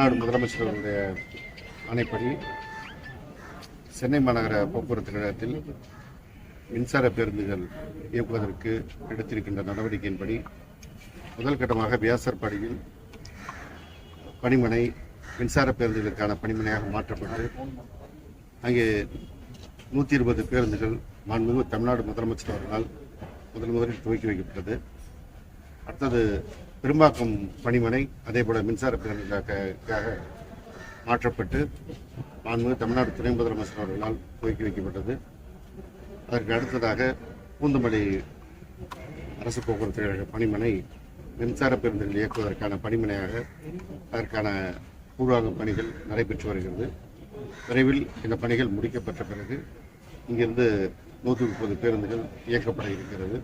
தமிழ்நாடு முதலமைச்சர் அவருடைய ஆணைப்படி சென்னை மாநகர போக்குவரத்து கழகத்தில் மின்சார பேருந்துகள் இயக்குவதற்கு எடுத்திருக்கின்ற நடவடிக்கையின்படி முதல் கட்டமாக வியாசர்பாடியில் பணிமனை மின்சார பேருந்துகளுக்கான பணிமனையாக மாற்றப்பட்டு அங்கே நூற்றி இருபது பேருந்துகள் மாண்புமிகு தமிழ்நாடு முதலமைச்சர் அவர்களால் முதல் முதலில் துவக்கி வைக்கப்பட்டது. அடுத்தது பெரும்பாக்கம் பணிமனை அதே போல மின்சார பேருந்துக்காக மாற்றப்பட்டு மாண்புமிகு தமிழ்நாடு துணை முதலமைச்சர் அவர்களால் துவக்கி வைக்கப்பட்டது. அதற்கு அடுத்ததாக பூந்தமல்லி அரசு போக்குவரத்து கழக பணிமனை மின்சார பேருந்துகள் இயக்குவதற்கான பணிமனையாக அதற்கான பூர்வாங்க பணிகள் நடைபெற்று வருகிறது. விரைவில் இந்த பணிகள் முடிக்கப்பட்ட பிறகு இங்கிருந்து நூற்றி முப்பது பேருந்துகள் இயக்கப்பட இருக்கிறது.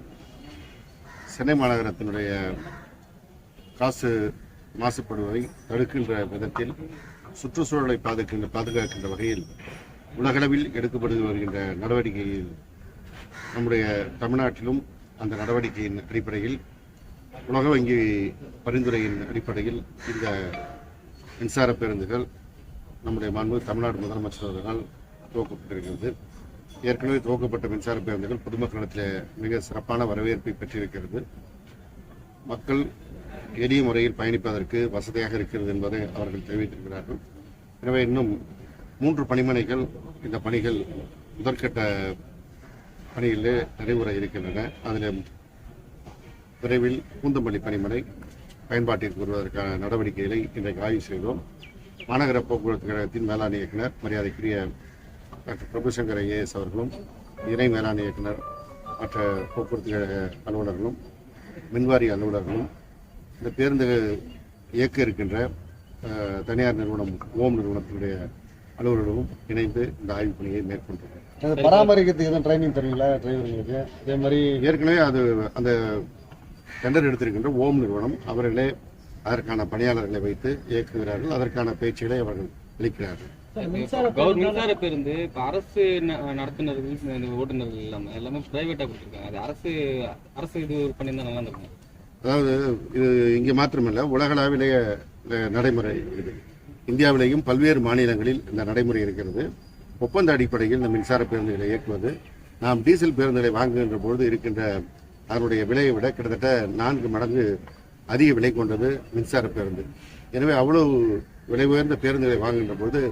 சென்னை மாநகரத்தினுடைய காசு மாசுபடுவதை தடுக்கின்ற விதத்தில் சுற்றுச்சூழலை பாதுகாக்கின்ற பாதுகாக்கின்ற வகையில் உலகளவில் எடுக்கப்பட்டு வருகின்ற நடவடிக்கையில் நம்முடைய தமிழ்நாட்டிலும் அந்த நடவடிக்கையின் அடிப்படையில் உலக வங்கி பரிந்துரையின் அடிப்படையில் இந்த மின்சார பேருந்துகள் நம்முடைய மாண்பு தமிழ்நாடு முதலமைச்சர் அவர்களால் துவக்கப்பட்டிருக்கிறது. ஏற்கனவே துவக்கப்பட்ட மின்சார பேருந்துகள் பொதுமக்களிடத்தில் மிக சிறப்பான வரவேற்பை பெற்றிருக்கிறது. மக்கள் எளிய முறையில் பயணிப்பதற்கு வசதியாக இருக்கிறது என்பதை அவர்கள் தெரிவித்திருக்கிறார்கள். எனவே இன்னும் மூன்று பணிமனைகள் இந்த பணிகள் முதற்கட்ட பணிகளிலே நிறைவுற இருக்கின்றன. அதில் விரைவில் பூந்தமல்லி பணிமனை பயன்பாட்டிற்கு வருவதற்கான நடவடிக்கைகளை இன்றைக்கு ஆய்வு செய்தோம். மாநகர போக்குவரத்து கழகத்தின் மேலாண் இயக்குனர் மரியாதைக்குரிய டாக்டர் பிரபுசங்கர் ஐஏஎஸ் அவர்களும் இணை மேலாண் இயக்குனர் மற்ற போக்குவரத்து கழக அலுவலர்களும் மின்வாரிய அலுவலர்களும் இந்த பேருந்து இயக்க இருக்கின்ற தனியார் நிறுவனம் ஓம் நிறுவனத்தினுடைய அலுவலர்களும் இணைந்து இந்த ஆய்வுப் பணியை மேற்கொண்டோம் அது பராமரிக்கிறதுக்கு எதுவும் ட்ரைனிங் தருவீங்களா டிரைவருங்களுக்கு அதே மாதிரி ஏற்கனவே அது அந்த டெண்டர் எடுத்திருக்கின்ற ஓம் நிறுவனம் அவர்களே அதற்கான பணியாளர்களை வைத்து இயக்குகிறார்கள். அதற்கான பயிற்சிகளை அவர்கள் அளிக்கிறார்கள். மின்சார பேருந்து இப்ப அரசு ந- நடத்துனர்கள் இந்த ஓட்டுநர்கள் இல்லாம எல்லாமே பிரைவேட்டா கொடுத்துருக்காங்க. அது அரசு அரசு இது பண்ணியிருந்தா நல்லா இருந்திருக்கும். அதாவது இது இங்கே மாத்திரமல்ல உலகளாவிலேய நடைமுறை இது. இந்தியாவிலேயும் பல்வேறு மாநிலங்களில் இந்த நடைமுறை இருக்கிறது. ஒப்பந்த அடிப்படையில் இந்த மின்சார பேருந்துகளை இயக்குவது. நாம் டீசல் பேருந்துகளை வாங்குகின்ற பொழுது இருக்கின்ற அதனுடைய விலையை விட கிட்டத்தட்ட நான்கு மடங்கு அதிக விலை கொண்டது மின்சார பேருந்து. எனவே அவ்வளவு விலை உயர்ந்த பேருந்துகளை வாங்குகின்ற பொழுது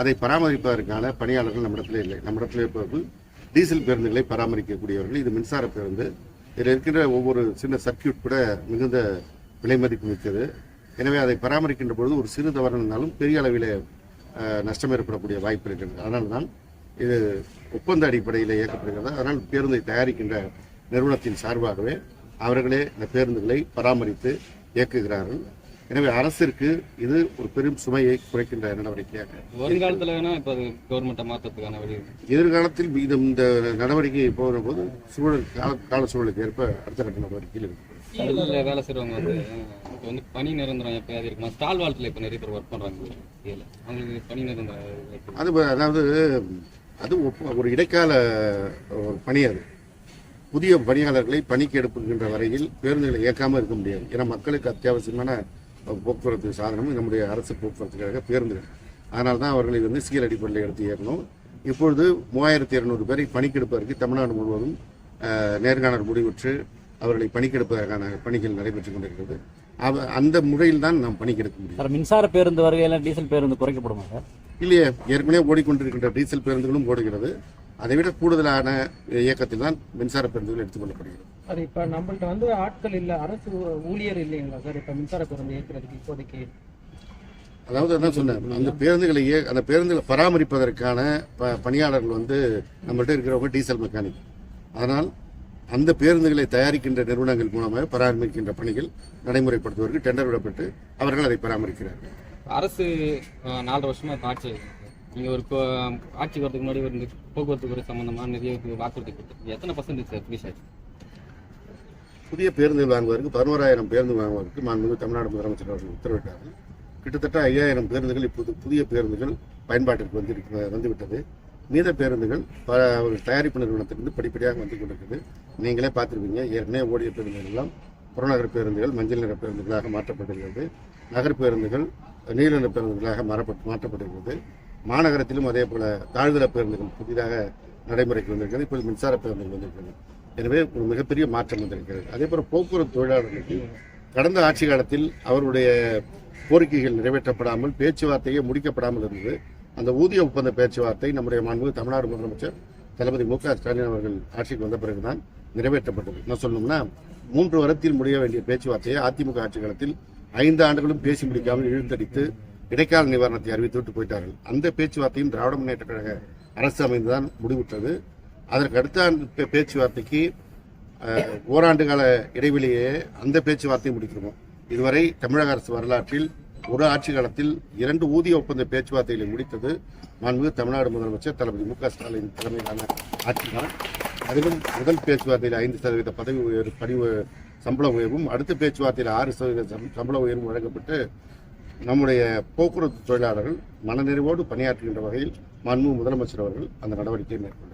அதை பராமரிப்பதற்கான பணியாளர்கள் நம்மிடத்தில் இல்லை. நம்மிடத்தில் இருப்பவர்கள் டீசல் பேருந்துகளை பராமரிக்கக்கூடியவர்கள். இது மின்சார பேருந்து. இதில் இருக்கின்ற ஒவ்வொரு சின்ன சர்க்கியூட் கூட மிகுந்த விலை மதிப்பு மிக்கது. எனவே அதை பராமரிக்கின்ற பொழுது ஒரு சிறு தவறு இருந்தாலும் பெரிய அளவில் நஷ்டம் ஏற்படக்கூடிய வாய்ப்பு இருக்கின்றது அதனால தான் இது ஒப்பந்த அடிப்படையில் இயக்கப்படுகிறது. அதனால் பேருந்தை தயாரிக்கின்ற நிறுவனத்தின் சார்பாகவே அவர்களே இந்த பேருந்துகளை பராமரித்து இயக்குகிறார்கள். எனவே அரசிற்கு இது ஒரு பெரும் சுமையை குறைக்கின்ற நடவடிக்கையாக வருங்காலத்துல வேணா இப்ப அது கவர்மெண்ட்டை மாற்றத்துக்கான வழி இருக்கு. எதிர்காலத்தில் இது இந்த நடவடிக்கை போகும்போது சூழல் கால கால சூழலுக்கு ஏற்ப அடுத்த கட்ட நடவடிக்கையில் கடல்ல வேலை செய்றவங்க வந்து இப்ப வந்து பணி நிரந்தரம் எப்பயாவது இருக்குமா? ஸ்டால் வால்ட்ல இப்ப நிறைய பேர் ஒர்க் பண்றாங்க. இதுல அவங்களுக்கு பணி நிரந்தரம்? அது அதாவது அது ஒரு இடைக்கால ஒரு பணி அது. புதிய பணியாளர்களை பணிக்கு எடுப்புகின்ற வரையில் பேருந்துகளை இயக்காமல் இருக்க முடியாது. ஏன்னா மக்களுக்கு அத்தியாவசியமான போக்குவரத்து சாதனம் நம்முடைய அரசு போக்குவரத்துக்காக பேருந்துகள் அதனால தான் அவர்களை வந்து சீல் அடிப்படையில் எடுத்து இயக்கணும். இப்பொழுது மூவாயிரத்தி இருநூறு பேரை பணிக்கெடுப்பதற்கு தமிழ்நாடு முழுவதும் நேர்காணல் முடிவுற்று அவர்களை பணிக்கெடுப்பதற்கான பணிகள் நடைபெற்றுக் கொண்டிருக்கிறது. அவ அந்த முறையில் தான் நாம் பணிக்கெடுக்க முடியும். சார் மின்சார பேருந்து வருகையில டீசல் பேருந்து குறைக்கப்படுமா சார்? இல்லையே ஏற்கனவே ஓடிக்கொண்டிருக்கின்ற டீசல் பேருந்துகளும் ஓடுகிறது. அதைவிட கூடுதலான இயக்கத்தில் தான் மின்சார பேருந்துகள் எடுத்துக்கொள்ளப்படுகிறது. அது இப்ப நம்மள்ட்ட வந்து ஆட்கள் இல்ல அரசு ஊழியர் இல்லைங்களா சார்? இப்ப மின்சார பேருந்து இயக்குறதுக்கு இப்போதைக்கு. அதாவது அதான் சொன்னேன் அந்த பேருந்துகளை அந்த பேருந்துகளை பராமரிப்பதற்கான ப பணியாளர்கள் வந்து நம்மள்ட்ட இருக்கிறவங்க டீசல் மெக்கானிக். அதனால் அந்த பேருந்துகளை தயாரிக்கின்ற நிறுவனங்கள் மூலமாக பராமரிக்கின்ற பணிகள் நடைமுறைப்படுத்துவதற்கு டெண்டர் விடப்பட்டு அவர்கள் அதை பராமரிக்கிறார்கள். அரசு நாலரை வருஷமா ஆட்சி நீங்கள் ஒரு கோ- ஆட்சி வரதுக்கு முன்னாடி ஒரு போக்குவரத்து துறை சம்மந்தமான நிறைய வாக்குறுதி கொடுத்துருக்கு எத்தனை பர்சன்டேஜ் சார் ஃபினிஷ் ஆச்சு? புதிய பேருந்துகள் வாங்குவதற்கு பதினோராயிரம் பேருந்து வாங்குவதற்கு மாண்புமிகு தமிழ்நாடு முதலமைச்சர் அவர்கள் உத்தரவிட்டார்கள் கிட்டத்தட்ட ஐயாயிரம் பேருந்துகள் இப்போது புதிய பேருந்துகள் பயன்பாட்டிற்கு வந்து வந்துவிட்டது. மீத பேருந்துகள் ப ஒரு தயாரிப்பு நிறுவனத்திலிருந்து படிப்படியாக வந்து கொண்டிருக்குது. நீங்களே பார்த்துருப்பீங்க. ஏற்கனவே ஓடிய பேருந்துகள் எல்லாம் புறநகர் பேருந்துகள் மஞ்சள் நிற பேருந்துகளாக மாற்றப்பட்டிருக்கிறது. நகர் பேருந்துகள் நீல நிற பேருந்துகளாக மாறப்பட்டு மாற்றப்பட்டிருக்கிறது. மாநகரத்திலும் அதே போல தாழ்தர பேருந்துகள் புதிதாக நடைமுறைக்கு வந்திருக்கிறது. இப்போது மின்சார பேருந்துகள் வந்திருக்கிறது. எனவே ஒரு மிகப்பெரிய மாற்றம் வந்திருக்கிறது. அதே போல போக்குவரத்து தொழிலாளர்களுக்கு கடந்த ஆட்சி காலத்தில் அவருடைய கோரிக்கைகள் நிறைவேற்றப்படாமல் பேச்சுவார்த்தையே முடிக்கப்படாமல் இருந்தது. அந்த ஊதிய ஒப்பந்த பேச்சுவார்த்தை நம்முடைய மாண்பு தமிழ்நாடு முதலமைச்சர் தளபதி மு க ஸ்டாலின் அவர்கள் ஆட்சிக்கு வந்த பிறகுதான் நிறைவேற்றப்பட்டது. என்ன சொல்லணும்னா மூன்று வாரத்தில் முடிய வேண்டிய பேச்சுவார்த்தையை அதிமுக ஆட்சி காலத்தில் ஐந்து ஆண்டுகளும் பேசி முடிக்காமல் இழுத்தடித்து இடைக்கால நிவாரணத்தை அறிவித்துவிட்டு போயிட்டார்கள். அந்த பேச்சுவார்த்தையும் திராவிட முன்னேற்ற கழக அரசு அமைந்துதான் முடிவுற்றது. அதற்கு அடுத்த பேச்சுவார்த்தைக்கு ஓராண்டு கால இடைவெளியே அந்த பேச்சுவார்த்தையை முடிக்கிறோம் இதுவரை தமிழக அரசு வரலாற்றில் ஒரு ஆட்சி காலத்தில் இரண்டு ஊதிய ஒப்பந்த பேச்சுவார்த்தைகளை முடித்தது மாண்புமிகு தமிழ்நாடு முதலமைச்சர் தளபதி மு க ஸ்டாலின் தலைமையிலான ஆட்சி தான் அதிலும் முதல் பேச்சுவார்த்தையில் ஐந்து சதவீத பதவி உயர்வு பணி சம்பள உயர்வும் அடுத்த பேச்சுவார்த்தையில் ஆறு சதவீத சம்பள உயர்வும் வழங்கப்பட்டு நம்முடைய போக்குவரத்து தொழிலாளர்கள் மனநிறைவோடு பணியாற்றுகின்ற வகையில் மாண்பு முதலமைச்சர் அவர்கள் அந்த நடவடிக்கையை மேற்கொண்டார்